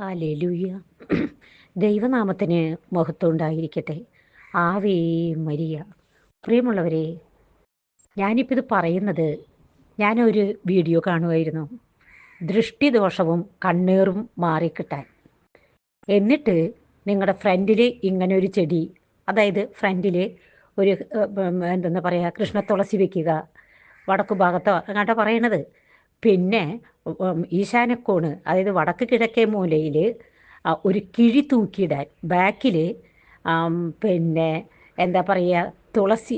Hallelujah. ദൈവനാമത്തിന് മഹത്വം ഉണ്ടായിരിക്കട്ടെ ആവേ മരിയ. പ്രിയമുള്ളവരെ ഞാനിപ്പോൾ ഇത് പറയുന്നത് ഞാനൊരു വീഡിയോ കാണുമായിരുന്നു ദൃഷ്ടിദോഷവും കണ്ണീറും മാറിക്കിട്ടാൻ. എന്നിട്ട് നിങ്ങളുടെ ഫ്രണ്ടിൽ ഇങ്ങനെ ഒരു ചെടി അതായത് ഫ്രണ്ടിൽ ഒരു എന്തെന്ന് പറയുക കൃഷ്ണ തുളസി വെക്കുക വടക്കു ഭാഗത്തോ അങ്ങോട്ടാണ് പറയണത്. പിന്നെ ഈശാനക്കോണ് അതായത് വടക്ക് കിഴക്കേ മൂലയിൽ ഒരു കിഴി തൂക്കിയിടാൻ ബാക്കിൽ പിന്നെ എന്താ പറയുക തുളസി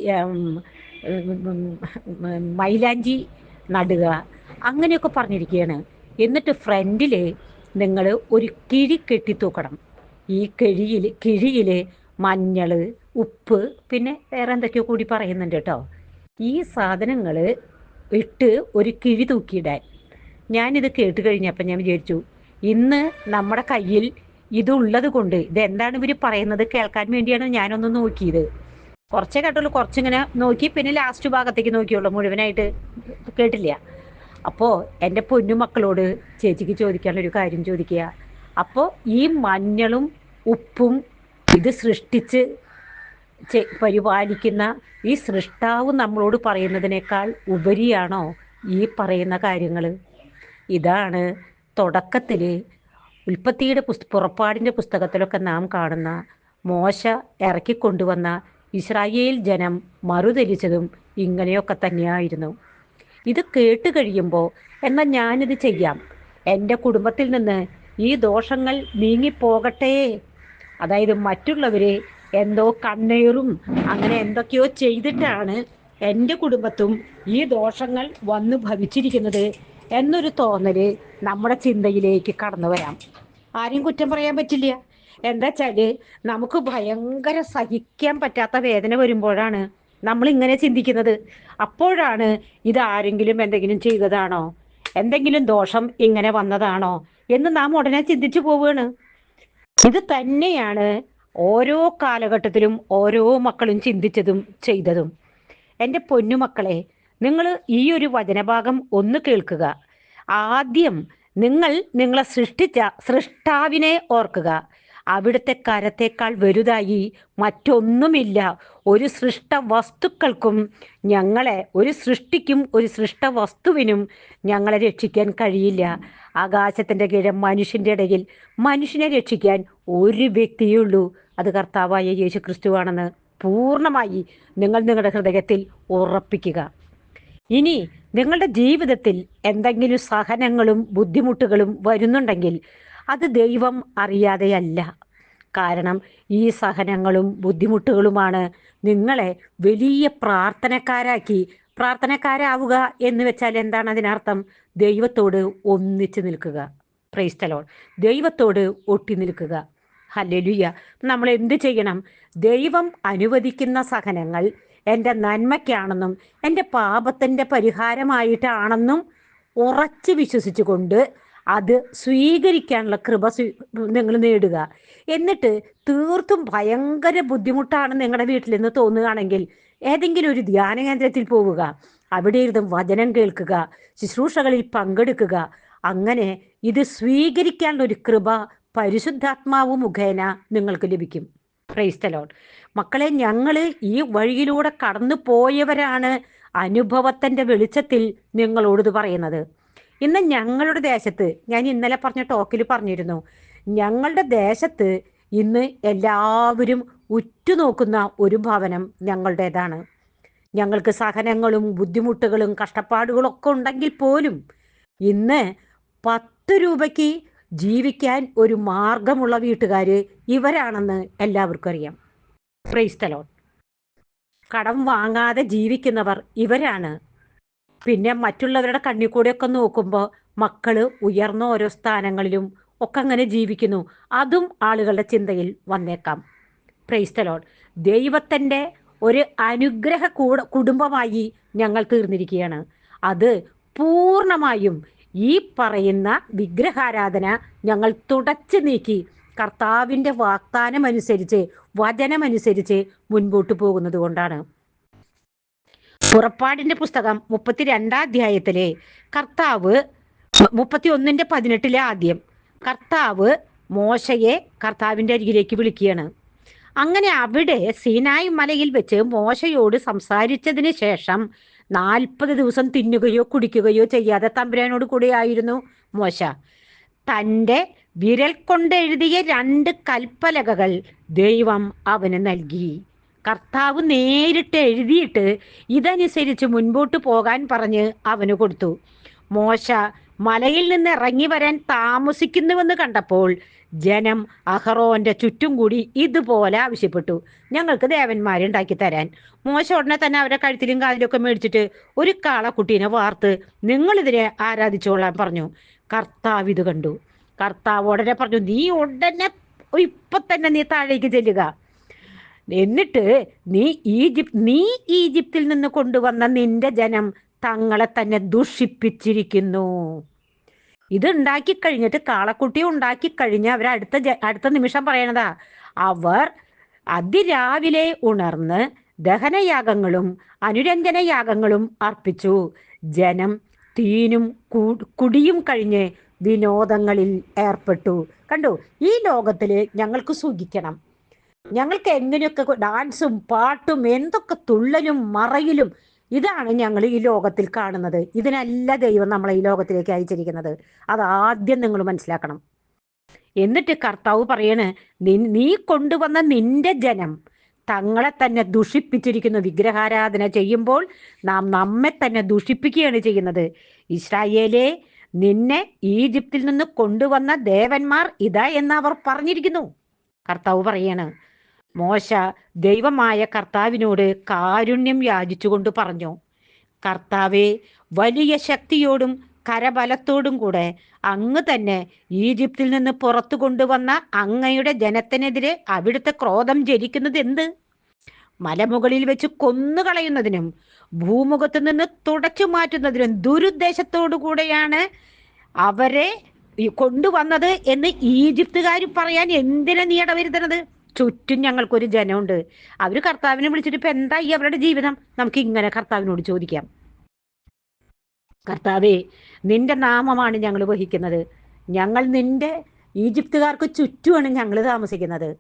മൈലാഞ്ചി നടുക അങ്ങനെയൊക്കെ പറഞ്ഞിരിക്കുകയാണ് എന്നിട്ട് ഫ്രണ്ടിൽ നിങ്ങൾ ഒരു കിഴി കെട്ടിത്തൂക്കണം ഈ കിഴിയിൽ കിഴിയിൽ മഞ്ഞൾ ഉപ്പ് പിന്നെ വേറെ എന്തൊക്കെയോ കൂടി പറയുന്നുണ്ട് കേട്ടോ. ഈ സാധനങ്ങൾ ഇട്ട് ഒരു കിഴി തൂക്കിയിടാൻ. ഞാനിത് കേട്ട് കഴിഞ്ഞപ്പോൾ ഞാൻ വിചാരിച്ചു ഇന്ന് നമ്മുടെ കയ്യിൽ ഇതുള്ളത് കൊണ്ട് ഇതെന്താണ് ഇവർ പറയുന്നത് കേൾക്കാൻ വേണ്ടിയാണ് ഞാനൊന്ന് നോക്കിയത്. കുറച്ചേ കേട്ടുള്ളൂ കുറച്ചിങ്ങനെ നോക്കി പിന്നെ ലാസ്റ്റ് ഭാഗത്തേക്ക് നോക്കിയുള്ളൂ മുഴുവനായിട്ട്. കേട്ടില്ല. അപ്പോൾ എന്റെ പൊന്നു മക്കളോട് ചേച്ചിക്ക് ചോദിക്കാനുള്ളൊരു കാര്യം ചോദിക്കുക. അപ്പോൾ ഈ മഞ്ഞളും ഉപ്പും ഇത് സൃഷ്ടിച്ച് പരിപാലിക്കുന്ന ഈ സൃഷ്ടാവ് നമ്മളോട് പറയുന്നതിനേക്കാൾ ഉപരിയാണോ ഈ പറയുന്ന കാര്യങ്ങൾ ഇതാണ് തുടക്കത്തിൽ ഉൽപ്പത്തിയുടെ പുസ്ത പുറപ്പാടിന്റെ പുസ്തകത്തിലൊക്കെ നാം കാണുന്ന മോശ ഇറക്കിക്കൊണ്ടുവന്ന ഇസ്രായേൽ ജനം മറുതലിച്ചതും ഇങ്ങനെയൊക്കെ തന്നെയായിരുന്നു. ഇത് കേട്ട് കഴിയുമ്പോൾ എന്നാൽ ഞാനിത് ചെയ്യാം. എന്റെ കുടുംബത്തിൽ നിന്ന് ഈ ദോഷങ്ങൾ നീങ്ങിപ്പോകട്ടെ. അതായത് മറ്റുള്ളവരെ എന്തോ കണ്ണീറും അങ്ങനെ എന്തൊക്കെയോ ചെയ്തിട്ടാണ് എന്റെ കുടുംബത്തും ഈ ദോഷങ്ങൾ വന്നു ഭവിച്ചിരിക്കുന്നത് എന്നൊരു തോന്നൽ നമ്മുടെ ചിന്തയിലേക്ക് കടന്നു വരാം. ആരും കുറ്റം പറയാൻ പറ്റില്ല. എന്താ വെച്ചാൽ നമുക്ക് ഭയങ്കര സഹിക്കാൻ പറ്റാത്ത വേദന വരുമ്പോഴാണ് നമ്മൾ ഇങ്ങനെ ചിന്തിക്കുന്നത്. അപ്പോഴാണ് ഇത് ആരെങ്കിലും എന്തെങ്കിലും ചെയ്തതാണോ? എന്തെങ്കിലും ദോഷം ഇങ്ങനെ വന്നതാണോ? എന്ന് നാം ഉടനെ ചിന്തിച്ചു പോവുകയാണ്. ഇത് തന്നെയാണ് ഓരോ കാലഘട്ടത്തിലും ഓരോ മക്കളും ചിന്തിച്ചതും ചെയ്തതും. എന്റെ പൊന്നുമക്കളെ നിങ്ങൾ ഈ ഒരു വചനഭാഗം ഒന്ന് കേൾക്കുക. ആദ്യം നിങ്ങൾ നിങ്ങളെ സൃഷ്ടിച്ച സൃഷ്ടാവിനെ ഓർക്കുക. അവിടുത്തെ കരത്തേക്കാൾ വലുതായി മറ്റൊന്നുമില്ല. ഒരു സൃഷ്ട വസ്തുക്കൾക്കും ഞങ്ങളെ ഒരു സൃഷ്ടിക്കും ഒരു സൃഷ്ട വസ്തുവിനും ഞങ്ങളെ രക്ഷിക്കാൻ കഴിയില്ല. ആകാശത്തിന്റെ കീഴെ മനുഷ്യന്റെ ഇടയിൽ മനുഷ്യനെ രക്ഷിക്കാൻ ഒരു വ്യക്തിയുള്ളൂ അത് കർത്താവായ യേശു ക്രിസ്തുവാണെന്ന് പൂർണമായി നിങ്ങൾ നിങ്ങളുടെ ഹൃദയത്തിൽ ഉറപ്പിക്കുക. ഇനി നിങ്ങളുടെ ജീവിതത്തിൽ എന്തെങ്കിലും സഹനങ്ങളും ബുദ്ധിമുട്ടുകളും വരുന്നുണ്ടെങ്കിൽ അത് ദൈവം അറിയാതെയല്ല. കാരണം ഈ സഹനങ്ങളും ബുദ്ധിമുട്ടുകളുമാണ് നിങ്ങളെ വലിയ പ്രാർത്ഥനക്കാരാക്കി പ്രാർത്ഥനക്കാരാവുക എന്ന് വെച്ചാൽ എന്താണ് അതിനർത്ഥം? ദൈവത്തോട് ഒന്നിച്ചു നിൽക്കുക. പ്രൈസ്തലോൺ ദൈവത്തോട് ഒട്ടി നിൽക്കുക. ഹല്ലലുയ്യ നമ്മൾ എന്ത് ചെയ്യണം? ദൈവം അനുവദിക്കുന്ന സഹനങ്ങൾ എന്റെ നന്മയ്ക്കാണെന്നും എന്റെ പാപത്തിന്റെ പരിഹാരമായിട്ടാണെന്നും ഉറച്ചു വിശ്വസിച്ചുകൊണ്ട് അത് സ്വീകരിക്കാനുള്ള കൃപ നിങ്ങൾ നേടുക. എന്നിട്ട് തീർത്തും ഭയങ്കര ബുദ്ധിമുട്ടാണ് നിങ്ങളുടെ വീട്ടിൽ നിന്ന് തോന്നുകയാണെങ്കിൽ ഏതെങ്കിലും ഒരു ധ്യാന കേന്ദ്രത്തിൽ പോവുക. അവിടെ ഇരുന്ന് വചനം കേൾക്കുക ശുശ്രൂഷകളിൽ പങ്കെടുക്കുക. അങ്ങനെ ഇത് സ്വീകരിക്കാനുള്ള ഒരു കൃപ പരിശുദ്ധാത്മാവ് മുഖേന നിങ്ങൾക്ക് ലഭിക്കും. ക്രൈസ്തലോൺ മക്കളെ ഞങ്ങൾ ഈ വഴിയിലൂടെ കടന്നു പോയവരാണ് അനുഭവത്തിന്റെ വെളിച്ചത്തിൽ നിങ്ങളോട് പറയുന്നത്. ഇന്ന് ഞങ്ങളുടെ ദേശത്ത് ഞാൻ ഇന്നലെ പറഞ്ഞ ടോക്കിൽ പറഞ്ഞിരുന്നു ഞങ്ങളുടെ ദേശത്ത് ഇന്ന് എല്ലാവരും ഉറ്റുനോക്കുന്ന ഒരു ഭവനം ഞങ്ങളുടേതാണ്. ഞങ്ങൾക്ക് സഹനങ്ങളും ബുദ്ധിമുട്ടുകളും കഷ്ടപ്പാടുകളും ഒക്കെ ഉണ്ടെങ്കിൽ പോലും ഇന്ന് പത്ത് രൂപയ്ക്ക് ജീവിക്കാൻ ഒരു മാർഗമുള്ള വീട്ടുകാർ ഇവരാണെന്ന് എല്ലാവർക്കും അറിയാം. ക്രൈസ്തലോൺ കടം വാങ്ങാതെ ജീവിക്കുന്നവർ ഇവരാണ്. പിന്നെ മറ്റുള്ളവരുടെ കണ്ണിൽ കൂടെയൊക്കെ നോക്കുമ്പോൾ മക്കൾ ഉയർന്ന ഓരോ സ്ഥാനങ്ങളിലും ഒക്കെ അങ്ങനെ ജീവിക്കുന്നു. അതും ആളുകളുടെ ചിന്തയിൽ വന്നേക്കാം. പ്രൈസ്തലോൺ ദൈവത്തിന്റെ ഒരു അനുഗ്രഹ കൂട കുടുംബമായി ഞങ്ങൾ തീർന്നിരിക്കുകയാണ്. അത് പൂർണമായും ഈ പറയുന്ന വിഗ്രഹാരാധന ഞങ്ങൾ തുടച്ചു നീക്കി കർത്താവിന്റെ വാഗ്ദാനമനുസരിച്ച് വചനമനുസരിച്ച് മുൻപോട്ട് പോകുന്നത് കൊണ്ടാണ്. പുറപ്പാടിന്റെ പുസ്തകം മുപ്പത്തിരണ്ടാം അധ്യായത്തിലെ കർത്താവ് മുപ്പത്തി ഒന്നിന്റെ പതിനെട്ടിലെ ആദ്യം. കർത്താവ് മോശയെ കർത്താവിന്റെ അരികിലേക്ക് വിളിക്കുകയാണ്. അങ്ങനെ അവിടെ സീനായ് മലയിൽ വെച്ച് മോശയോട് സംസാരിച്ചതിന് ശേഷം നാൽപ്പത് ദിവസം തിന്നുകയോ കുടിക്കുകയോ ചെയ്യാതെ തമ്പുരാനോട് കൂടെയായിരുന്നു മോശ. തന്റെ വിരൽ കൊണ്ടെഴുതിയ രണ്ട് കൽപ്പലകകൾ ദൈവം അവന് നൽകി. കർത്താവ് നേരിട്ട് എഴുതിയിട്ട് ഇതനുസരിച്ച് മുൻപോട്ട് പോകാൻ പറഞ്ഞ് അവന് കൊടുത്തു. മോശ മലയിൽ നിന്ന് ഇറങ്ങി വരാൻ താമസിക്കുന്നുവെന്ന് കണ്ടപ്പോൾ ജനം അഹറോന്റെ ചുറ്റും കൂടി ഇതുപോലെ ആവശ്യപ്പെട്ടു. ഞങ്ങൾക്ക് ദേവന്മാരെ ഉണ്ടാക്കി തരാൻ. മോശ ഉടനെ തന്നെ അവരെ കഴുത്തിലും കാതിലൊക്കെ മേടിച്ചിട്ട് ഒരു കാളക്കുട്ടീനെ വാർത്ത് നിങ്ങളിതിനെ ആരാധിച്ചോളാൻ പറഞ്ഞു. കർത്താവ് ഇത് കണ്ടു. കർത്താവ് ഉടനെ പറഞ്ഞു നീ ഉടനെ ഇപ്പൊ തന്നെ നീ താഴേക്ക് ചെല്ലുക. എന്നിട്ട് നീ ഈജിപ്ത് നീ ഈജിപ്തിൽ നിന്ന് കൊണ്ടുവന്ന നിന്റെ ജനം തങ്ങളെ തന്നെ ദുഷിപ്പിച്ചിരിക്കുന്നു. ഇത് ഉണ്ടാക്കി കഴിഞ്ഞിട്ട് കാളക്കുട്ടി ഉണ്ടാക്കി കഴിഞ്ഞ് അവർ അടുത്ത അടുത്ത നിമിഷം പറയണതാ അവർ അതിരാവിലെ ഉണർന്ന് ദഹനയാഗങ്ങളും അനുരഞ്ജനയാഗങ്ങളും അർപ്പിച്ചു. ജനം തീനും കുടിയും കഴിഞ്ഞ് വിനോദങ്ങളിൽ ഏർപ്പെട്ടു. കണ്ടു ഈ ലോകത്തിൽ ഞങ്ങൾക്ക് സുഖിക്കണം ഞങ്ങൾക്ക് എങ്ങനെയൊക്കെ ഡാൻസും പാട്ടും എന്തൊക്കെ തുള്ളലും മറയിലും ഇതാണ് ഞങ്ങൾ ഈ ലോകത്തിൽ കാണുന്നത്. ഇതിനല്ല ദൈവം നമ്മളെ ഈ ലോകത്തിലേക്ക് അയച്ചിരിക്കുന്നത്. അത് ആദ്യം നിങ്ങൾ മനസ്സിലാക്കണം. എന്നിട്ട് കർത്താവ് പറയണ് നീ കൊണ്ടുവന്ന നിന്റെ ജനം തങ്ങളെ തന്നെ ദുഷിപ്പിച്ചിരിക്കുന്ന. വിഗ്രഹാരാധന ചെയ്യുമ്പോൾ നാം നമ്മെ തന്നെ ദുഷിപ്പിക്കുകയാണ് ചെയ്യുന്നത്. ഇസ്രായേലെ നിന്നെ ഈജിപ്തിൽ നിന്ന് കൊണ്ടുവന്ന ദേവന്മാർ ഇതാ എന്ന് അവർ പറഞ്ഞിരിക്കുന്നു. കർത്താവ് പറയാണ് മോശ ദൈവമായ കർത്താവിനോട് കാരുണ്യം യാചിച്ചുകൊണ്ട് പറഞ്ഞു കർത്താവെ വലിയ ശക്തിയോടും കരബലത്തോടും കൂടെ അങ്ങ് തന്നെ ഈജിപ്തിൽ നിന്ന് പുറത്തു കൊണ്ടുവന്ന അങ്ങയുടെ ജനത്തിനെതിരെ അവിടുത്തെ ക്രോധം ജനിക്കുന്നത് എന്ത്? മലമുകളിൽ വെച്ച് കൊന്നുകളയുന്നതിനും ഭൂമുഖത്ത് നിന്ന് തുടച്ചു മാറ്റുന്നതിനും ദുരുദ്ദേശത്തോടു കൂടെയാണ് അവരെ കൊണ്ടുവന്നത് എന്ന് ഈജിപ്തുകാർ പറയാൻ എന്തിനാ നീ ഇടവരുത്തണത്? ചുറ്റും ഞങ്ങൾക്കൊരു ജനമുണ്ട്. അവർ കർത്താവിനെ വിളിച്ചിട്ട് ഇപ്പൊ എന്തായി അവരുടെ ജീവിതം? നമുക്ക് ഇങ്ങനെ കർത്താവിനോട് ചോദിക്കാം. കർത്താവേ നിന്റെ നാമമാണ് ഞങ്ങൾ വഹിക്കുന്നത്. ഞങ്ങൾ നിന്റെ ഈജിപ്തുകാർക്ക് ചുറ്റുമാണ് ഞങ്ങൾ താമസിക്കുന്നത്.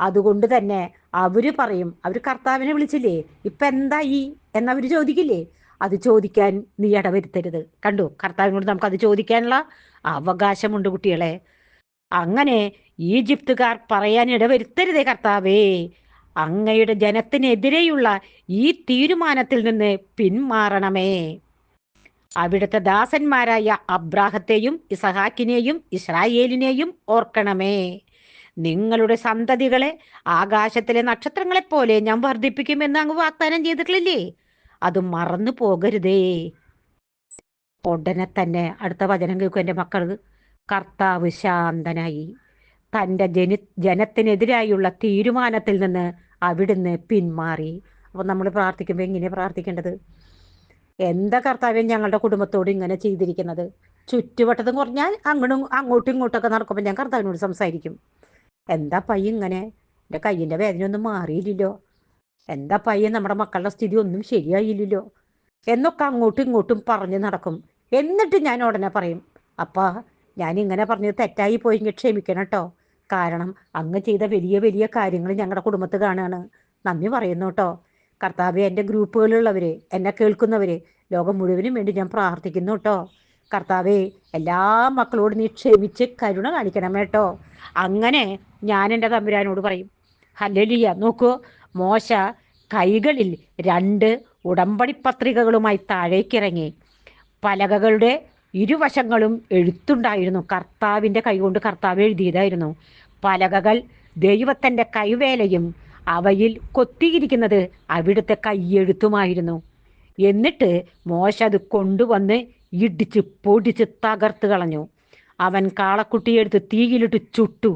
അതുകൊണ്ട് തന്നെ അവർ പറയും അവർ കർത്താവിനെ വിളിച്ചില്ലേ? ഇപ്പൊ എന്തായി? എന്നവർ ചോദിക്കില്ലേ? അത് ചോദിക്കാൻ നീ ഇടവരുത്തരുത്. കണ്ടു? കർത്താവിനോട് നമുക്ക് അത് ചോദിക്കാനുള്ള അവകാശമുണ്ട് കുട്ടികളെ. അങ്ങനെ ഈജിപ്തുകാർ പറയാൻ ഇടവരുത്തരുതേ കർത്താവേ. അങ്ങയുടെ ജനത്തിനെതിരെയുള്ള ഈ തീരുമാനത്തിൽ നിന്ന് പിന്മാറണമേ. അവിടുത്തെ ദാസന്മാരായ അബ്രാഹത്തെയും ഇസഹാക്കിനെയും ഇസ്രായേലിനെയും ഓർക്കണമേ. നിങ്ങളുടെ സന്തതികളെ ആകാശത്തിലെ നക്ഷത്രങ്ങളെപ്പോലെ ഞാൻ വർദ്ധിപ്പിക്കുമെന്ന് അങ്ങ് വാഗ്ദാനം ചെയ്തിട്ടില്ലേ? അത് മറന്നു പോകരുതേ ഉടനെ തന്നെ അടുത്ത വചനം കേൾക്കും എന്റെ മക്കൾ. കർത്താവ് ശാന്തനായി. തന്റെ ജനി ജനത്തിനെതിരായുള്ള തീരുമാനത്തിൽ നിന്ന് അവിടുന്ന് പിന്മാറി. അപ്പോൾ നമ്മൾ പ്രാർത്ഥിക്കുമ്പോൾ എങ്ങനെ പ്രാർത്ഥിക്കേണ്ടത്? എന്താ കർത്താവ്യം ഞങ്ങളുടെ കുടുംബത്തോട് ഇങ്ങനെ ചെയ്തിരിക്കുന്നത്? ചുറ്റുവട്ടത്തും കുറഞ്ഞാൽ അങ്ങോട്ടും അങ്ങോട്ടും ഇങ്ങോട്ടൊക്കെ നടക്കുമ്പോൾ ഞാൻ കർത്താവിനോട് സംസാരിക്കും. എന്താ പയ്യ ഇങ്ങനെ? എന്റെ കയ്യിന്റെ വേദന ഒന്നും മാറിയില്ലല്ലോ. എന്താ പയ്യ നമ്മുടെ മക്കളുടെ സ്ഥിതി ഒന്നും ശരിയായില്ലല്ലോ. എന്നൊക്കെ അങ്ങോട്ടും ഇങ്ങോട്ടും പറഞ്ഞ് നടക്കും. എന്നിട്ട് ഞാൻ ഉടനെ പറയും അപ്പാ ഞാൻ ഇങ്ങനെ പറഞ്ഞത് തെറ്റായി പോയെങ്കിൽ ക്ഷമിക്കണം കേട്ടോ കാരണം അങ്ങ് ചെയ്ത വലിയ വലിയ കാര്യങ്ങൾ ഞങ്ങളുടെ കുടുംബത്ത് കാണുകയാണ് നന്ദി പറയുന്നു കേട്ടോ കർത്താവ് എന്റെ ഗ്രൂപ്പുകളിലുള്ളവർ എന്നെ കേൾക്കുന്നവർ ലോകം മുഴുവനും വേണ്ടി ഞാൻ പ്രാർത്ഥിക്കുന്നു കേട്ടോ കർത്താവേ എല്ലാ മക്കളോടും നീ ക്ഷമിച്ച് കരുണ കാണിക്കണം കേട്ടോ അങ്ങനെ ഞാൻ എന്റെ തമ്പുരാനോട് പറയും ഹല്ലലിയ നോക്കൂ മോശ കൈകളിൽ രണ്ട് ഉടമ്പടി പത്രികകളുമായി താഴേക്കിറങ്ങി. പലകകളുടെ ഇരുവശങ്ങളും എഴുത്തുണ്ടായിരുന്നു. കർത്താവിന്റെ കൈകൊണ്ട് കർത്താവ് എഴുതിയതായിരുന്നു. പലകകൾ ദൈവത്തിന്റെ കൈവേലയും അവയിൽ കൊത്തിയിരിക്കുന്നത് അവിടുത്തെ കൈയെഴുത്തുമായിരുന്നു. എന്നിട്ട് മോശ അത് കൊണ്ടുവന്ന് ഇടിച്ച് പൊടിച്ച് തകർത്ത് കളഞ്ഞു. അവൻ കാളക്കുട്ടിയെടുത്ത് തീയിലിട്ട് ചുട്ടു.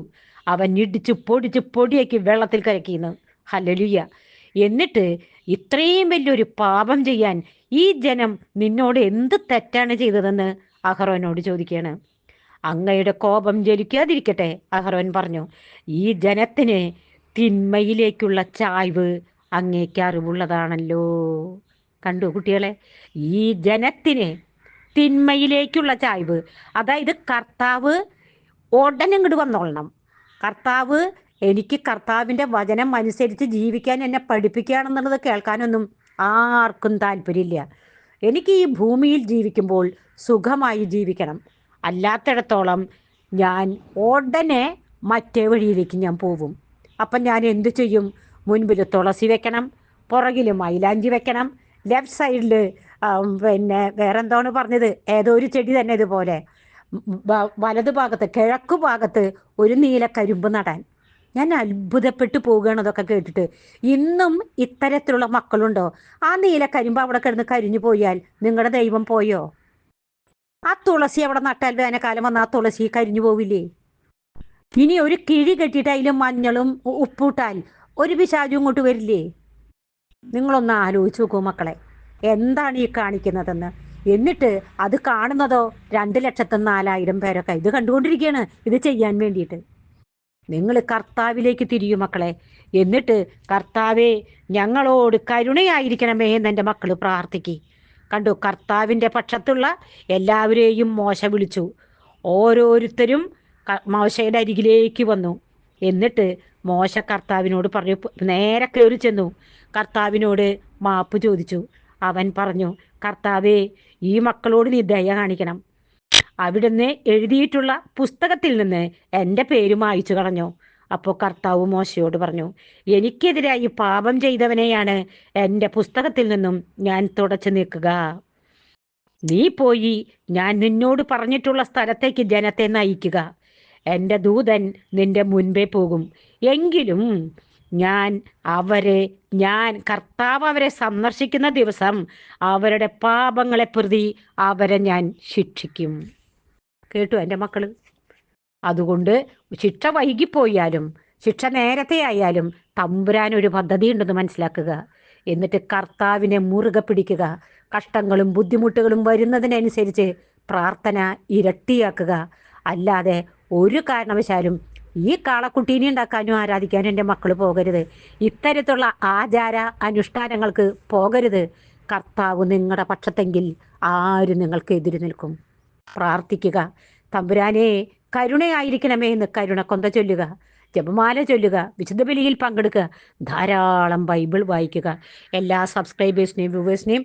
അവൻ ഇടിച്ച് പൊടിച്ച് പൊടിയാക്കി വെള്ളത്തിൽ കരക്കിന്ന് ഹലലിയ എന്നിട്ട് ഇത്രയും വലിയൊരു പാപം ചെയ്യാൻ ഈ ജനം നിന്നോട് എന്ത് തെറ്റാണ് ചെയ്തതെന്ന് അഹറോനോട് ചോദിക്കുകയാണ്. അങ്ങയുടെ കോപം ജലിക്കാതിരിക്കട്ടെ അഹറോൻ പറഞ്ഞു. ഈ ജനത്തിന് തിന്മയിലേക്കുള്ള ചായ്വ് അങ്ങേക്ക് അറിവുള്ളതാണല്ലോ. കണ്ടു കുട്ടികളെ ഈ ജനത്തിന് തിന്മയിലേക്കുള്ള ചായ്വ് അതായത് കർത്താവ് ഉടനെ ഇങ്ങോട്ട് വന്നോളണം. കർത്താവ് എനിക്ക് കർത്താവിന്റെ വചനം അനുസരിച്ച് ജീവിക്കാൻ എന്നെ പഠിപ്പിക്കുകയാണെന്നുള്ളത് കേൾക്കാനൊന്നും ആർക്കും താല്പര്യമില്ല. എനിക്ക് ഈ ഭൂമിയിൽ ജീവിക്കുമ്പോൾ സുഖമായി ജീവിക്കണം. അല്ലാത്തിടത്തോളം ഞാൻ ഉടനെ മറ്റേ വഴിയിലേക്ക് ഞാൻ പോവും. അപ്പം ഞാൻ എന്തു ചെയ്യും? മുൻപിൽ തുളസി വെക്കണം പുറകിൽ മൈലാഞ്ചി വെക്കണം ലെഫ്റ്റ് സൈഡിൽ പിന്നെ വേറെ എന്താണ് പറഞ്ഞത്? ഏതോ ഒരു ചെടി തന്നെ ഇതുപോലെ. വലതു ഭാഗത്ത് കിഴക്കു ഭാഗത്ത് ഒരു നീല കരിമ്പ് നടാൻ. ഞാൻ അത്ഭുതപ്പെട്ടു പോവുകയാണ് അതൊക്കെ കേട്ടിട്ട്. ഇന്നും ഇത്തരത്തിലുള്ള മക്കളുണ്ടോ? ആ നീല കരിമ്പ് അവിടെ കിടന്ന് കരിഞ്ഞു പോയാൽ നിങ്ങളുടെ ദൈവം പോയോ? ആ തുളസി അവിടെ നട്ടാൽ വേനൽക്കാലം വന്ന ആ തുളസി കരിഞ്ഞു പോവില്ലേ? ഇനി ഒരു കിഴി കെട്ടിയിട്ട് അതിൽ മഞ്ഞളും ഉപ്പൂട്ടാൽ ഒരു പിശാചും ഇങ്ങോട്ട് വരില്ലേ? നിങ്ങളൊന്ന് ആലോചിച്ച് നോക്കൂ മക്കളെ. എന്താണ് ഈ കാണിക്കുന്നതെന്ന്. എന്നിട്ട് അത് കാണുന്നതോ? രണ്ട് ലക്ഷത്തി നാലായിരം പേരൊക്കെ ഇത് കണ്ടുകൊണ്ടിരിക്കുകയാണ് ഇത് ചെയ്യാൻ വേണ്ടിയിട്ട്. നിങ്ങൾ കർത്താവിലേക്ക് തിരിയും മക്കളെ. എന്നിട്ട് കർത്താവെ ഞങ്ങളോട് കരുണയായിരിക്കണമേ എന്ന് എന്റെ മക്കൾ പ്രാർത്ഥിക്കി. കണ്ടു കർത്താവിന്റെ പക്ഷത്തുള്ള എല്ലാവരെയും മോശ വിളിച്ചു. ഓരോരുത്തരും മോശയുടെ അരികിലേക്ക് വന്നു. എന്നിട്ട് മോശ കർത്താവിനോട് പറഞ്ഞു നേരെ കയറി ചെന്നു. കർത്താവിനോട് മാപ്പ് ചോദിച്ചു. അവൻ പറഞ്ഞു കർത്താവേ ഈ മക്കളോട് നീ ദയ കാണിക്കണം. അവിടുന്ന് എഴുതിയിട്ടുള്ള പുസ്തകത്തിൽ നിന്ന് എന്റെ പേര് മായിച്ചു കളഞ്ഞു. അപ്പോൾ കർത്താവ് മോശയോട് പറഞ്ഞു എനിക്കെതിരായി പാപം ചെയ്തവനെയാണ് എന്റെ പുസ്തകത്തിൽ നിന്നും ഞാൻ തുടച്ചു നീക്കുക. നീ പോയി ഞാൻ നിന്നോട് പറഞ്ഞിട്ടുള്ള സ്ഥലത്തേക്ക് ജനത്തെ നയിക്കുക. എന്റെ ദൂതൻ നിന്റെ മുൻപേ പോകും. എങ്കിലും ഞാൻ അവരെ ഞാൻ കർത്താവ് അവരെ സന്ദർശിക്കുന്ന ദിവസം അവരുടെ പാപങ്ങളെ പ്രതി അവരെ ഞാൻ ശിക്ഷിക്കും. കേട്ടു എന്റെ മക്കൾ അതുകൊണ്ട് ശിക്ഷ വൈകിപ്പോയാലും ശിക്ഷ നേരത്തെ ആയാലും തമ്പുരാൻ ഒരു പദ്ധതി ഉണ്ടെന്ന് മനസ്സിലാക്കുക. എന്നിട്ട് കർത്താവിനെ മുറുകെ പിടിക്കുക. കഷ്ടങ്ങളും ബുദ്ധിമുട്ടുകളും വരുന്നതിനനുസരിച്ച് പ്രാർത്ഥന ഇരട്ടിയാക്കുക. അല്ലാതെ ഒരു കാരണവശാലും ഈ കാളക്കുട്ടീനെ ഉണ്ടാക്കാനും ആരാധിക്കാനും എന്റെ മക്കൾ പോകരുത്. ഇത്തരത്തിലുള്ള ആചാര അനുഷ്ഠാനങ്ങൾക്ക് പോകരുത്. കർത്താവ് നിങ്ങളുടെ പക്ഷത്തെങ്കിൽ ആരും നിങ്ങൾക്ക് എതിര് നിൽക്കും? പ്രാർത്ഥിക്കുക. തമ്പുരാനെ കരുണയായിരിക്കണമേ എന്ന് കരുണ കൊന്ത ചൊല്ലുക. ജപമാല ചൊല്ലുക. വിശുദ്ധ ബലിയിൽ പങ്കെടുക്കുക. ധാരാളം ബൈബിൾ വായിക്കുക. എല്ലാ സബ്സ്ക്രൈബേഴ്സിനെയും വ്യൂവേഴ്സിനെയും